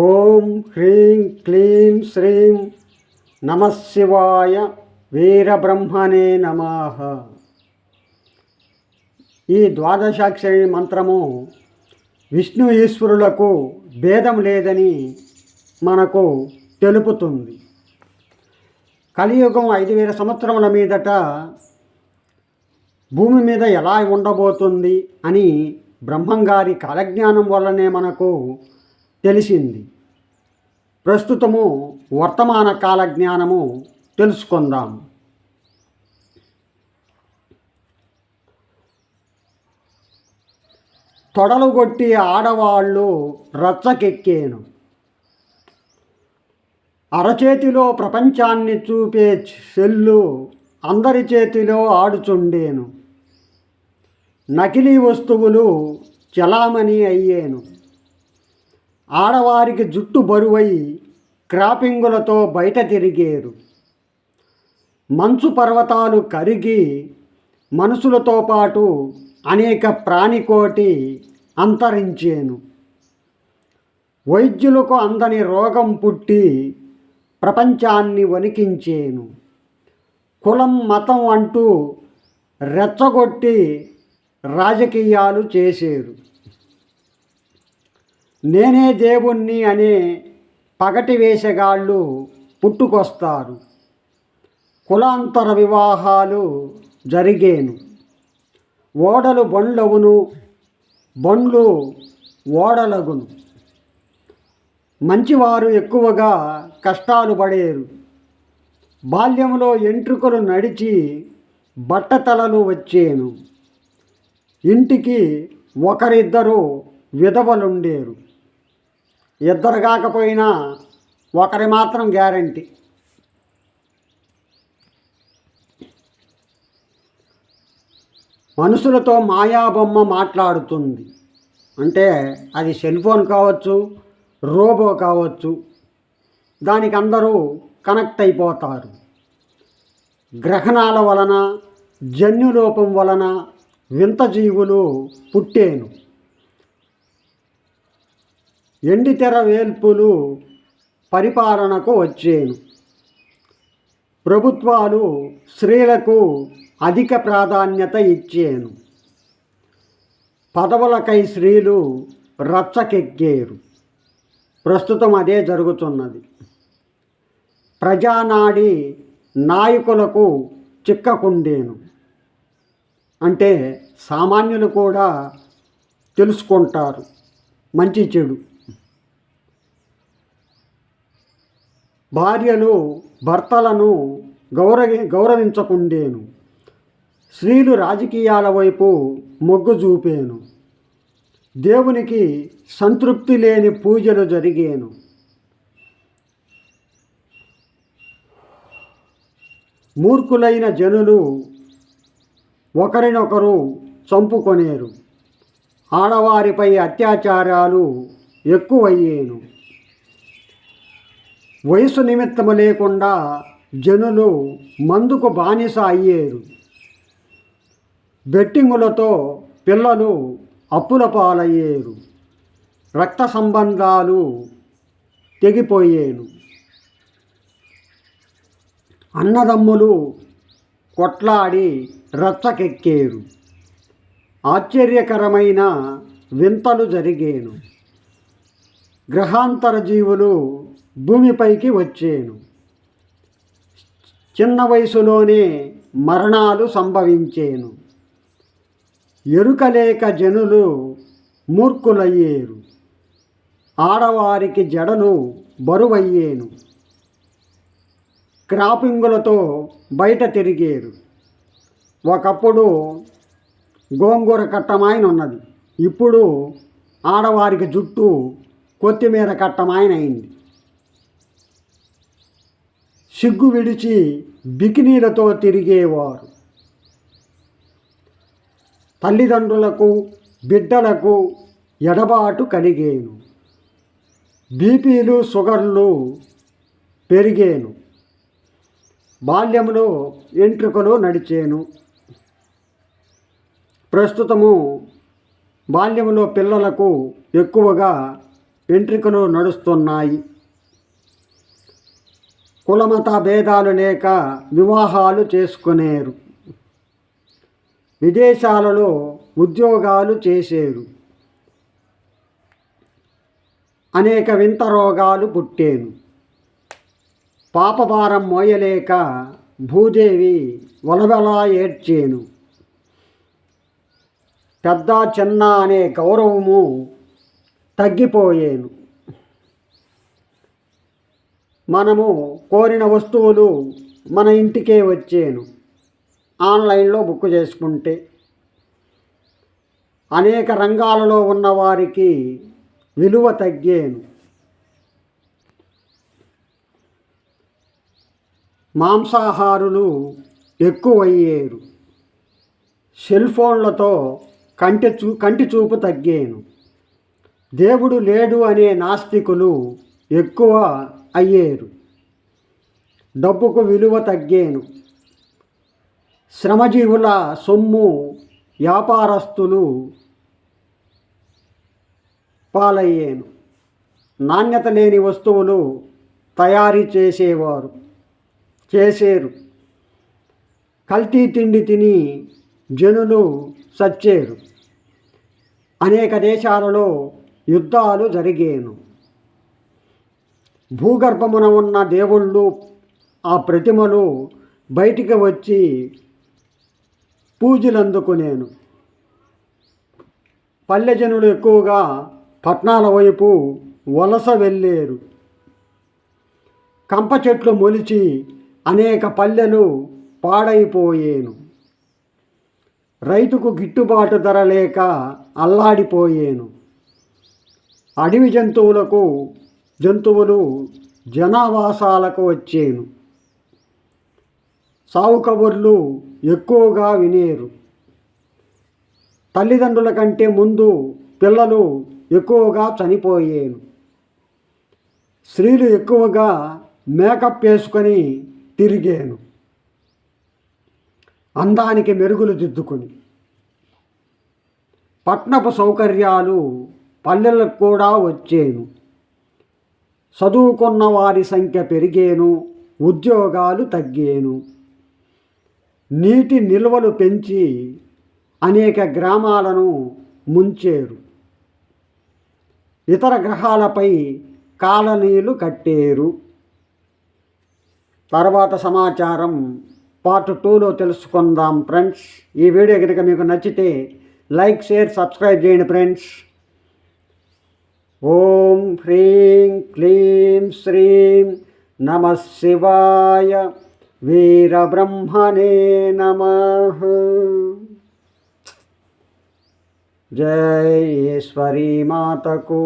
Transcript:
ఓం హ్రీం క్లీం శ్రీం నమశివాయ వీరబ్రహ్మణే నమ. ఈ ద్వాదశాక్షరి మంత్రము విష్ణు ఈశ్వరులకు భేదం లేదని మనకు తెలుపుతుంది. కలియుగం ఐదు వేల సంవత్సరముల మీదట భూమి మీద ఎలా ఉండబోతుంది అని బ్రహ్మంగారి కాలజ్ఞానం వల్లనే మనకు తెలిసింది. ప్రస్తుతము వర్తమాన కాల జ్ఞానము తెలుసుకుందాం. తొడలు కొట్టి ఆడవాళ్ళు రచ్చకెక్కేను. అరచేతిలో ప్రపంచాన్ని చూపే సెల్లు అందరి చేతిలో ఆడుచుండేను. నకిలీ వస్తువులు చలామణి అయ్యేను. ఆడవారికి జుట్టు బరువై క్రాపింగులతో బయట తిరిగేరు. మంచు పర్వతాలు కరిగి మనుషులతో పాటు అనేక ప్రాణికోటి అంతరించేను. వైద్యులకు అందని రోగం పుట్టి ప్రపంచాన్ని వణికించేను. కులం మతం అంటూ రెచ్చగొట్టి రాజకీయాలు చేసేరు. నేనే దేవుణ్ణి అనే పగటి వేషగాళ్ళు పుట్టుకొస్తారు. కులాంతర వివాహాలు జరిగేను. ఓడలు బండ్లవును బండ్లు ఓడలగును. మంచివారు ఎక్కువగా కష్టాలు పడేరు. బాల్యంలో ఎంట్రుకలు నడిచి బట్టతలలు వచ్చేను. ఇంటికి ఒకరిద్దరు విధవలుండేరు. ఇద్దరు కాకపోయినా ఒకరి మాత్రం గ్యారంటీ. మనుషులతో మాయాబొమ్మ మాట్లాడుతుంది. అంటే అది సెల్ ఫోన్ కావచ్చు రోబో కావచ్చు దానికి అందరూ కనెక్ట్ అయిపోతారు. గ్రహణాల వలన జన్యులోపం వలన వింత జీవులు పుట్టేను. ఎండితెర వేల్పులు పరిపాలనకు వచ్చేను. ప్రభుత్వాలు స్త్రీలకు అధిక ప్రాధాన్యత ఇచ్చేను. పదవులకై స్త్రీలు రచ్చకెక్కేరు. ప్రస్తుతం అదే జరుగుతున్నది. ప్రజానాడి నాయకులకు చిక్కకుండేను. అంటే సామాన్యులు కూడా తెలుసుకుంటారు. మంచి చెడు. భార్యలు భర్తలను గౌరవి గౌరవించకుండేను. స్త్రీలు రాజకీయాల వైపు మొగ్గు చూపేను. దేవునికి సంతృప్తి లేని పూజలు జరిగేను. మూర్ఖులైన జనులు ఒకరినొకరు చంపుకొనేరు. ఆడవారిపై అత్యాచారాలు ఎక్కువయ్యేను. వయసు నిమిత్తము లేకుండా జనులు మందుకు బానిస అయ్యారు. బెట్టింగులతో పిల్లలు అప్పుల పాలయ్యారు. రక్త సంబంధాలు తెగిపోయేను. అన్నదమ్ములు కొట్లాడి రచ్చకెక్కారు. ఆశ్చర్యకరమైన వింతలు జరిగేను. గ్రహాంతర జీవులు భూమిపైకి వచ్చేను. చిన్న వయసులోనే మరణాలు సంభవించేను. ఎరుకలేక జనులు మూర్ఖులయ్యేరు. ఆడవారికి జడలు బరువయ్యేను. క్రాపింగులతో బయట తిరిగేరు. ఒకప్పుడు గోంగూర కట్టమాయన ఉన్నది ఇప్పుడు ఆడవారికి జుట్టు కొత్తిమీర కట్టమాయన అయింది సిగ్గు విడిచి బికినీలతో తిరిగేవారు. తల్లిదండ్రులకు బిడ్డలకు ఎడబాటు కలిగేను. బీపీలు షుగర్లు పెరిగేను. బాల్యంలో ఎంట్రుకలు నడిచేను. ప్రస్తుతము బాల్యంలో పిల్లలకు ఎక్కువగా వెంట్రుకలు నడుస్తున్నాయి. కులమత భేదాలు లేక వివాహాలు చేసుకునేరు. విదేశాలలో ఉద్యోగాలు చేసేరు. అనేక వింత రోగాలు పుట్టేను. పాపభారం మోయలేక భూదేవి వలవలా ఏడ్చేను. పెద్ద చిన్న అనే గౌరవము తగ్గిపోయేను. మనము కోరిన వస్తువులు మన ఇంటికే వచ్చేను. ఆన్లైన్లో బుక్ చేసుకుంటే అనేక రంగాలలో ఉన్నవారికి విలువ తగ్గేను. మాంసాహారులు ఎక్కువయ్యేరు. సెల్ ఫోన్లతో కంటి చూ కంటి చూపు తగ్గేను. దేవుడు లేడు అనే నాస్తికులు ఎక్కువ అయ్యేరు. డబ్బుకు విలువ తగ్గేను. శ్రమజీవుల సొమ్ము వ్యాపారస్తులు పాలయ్యేను. నాణ్యత లేని వస్తువులు తయారీ చేసేవారు చేసేరు. కల్తీ తిండి తిని జనులు సచ్చేరు. అనేక దేశాలలో యుద్ధాలు జరిగేను. భూగర్భమున ఉన్న దేవుళ్ళు ఆ ప్రతిమలు బయటికి వచ్చి పూజలు అందుకునేను పల్లె జనులు ఎక్కువగా పట్నాల వైపు వలస వెళ్ళేరు. కంప చెట్లు మొలిచి అనేక పల్లెలు పాడైపోయేను. రైతుకు గిట్టుబాటు ధర లేక అల్లాడిపోయేను. అడవి జంతువులకు జంతువులు జనావాసాలకు వచ్చేను. సావు కబుర్లు ఎక్కువగా వినేరు. తల్లిదండ్రుల కంటే ముందు పిల్లలు ఎక్కువగా చనిపోయేను. స్త్రీలు ఎక్కువగా మేకప్ వేసుకొని తిరిగాను. అందానికి మెరుగులు దిద్దుకొని. పట్నపు సౌకర్యాలు పల్లెలకు కూడా వచ్చేను. చదువుకున్న వారి సంఖ్య పెరిగేను ఉద్యోగాలు తగ్గేను. నీటి నిల్వలు పెంచి అనేక గ్రామాలను ముంచేరు. ఇతర గ్రహాలపై కాలనీలు కట్టేరు. తర్వాత సమాచారం పార్ట్ టూలో తెలుసుకుందాం ఫ్రెండ్స్. ఈ వీడియో కనుక మీకు నచ్చితే లైక్ షేర్ సబ్స్క్రైబ్ చేయండి ఫ్రెండ్స్. ఓం హ్రీం క్లీం శ్రీం నమ శివాయ వీరబ్రహ్మణే నమ జై ఈశ్వరీ మాతకు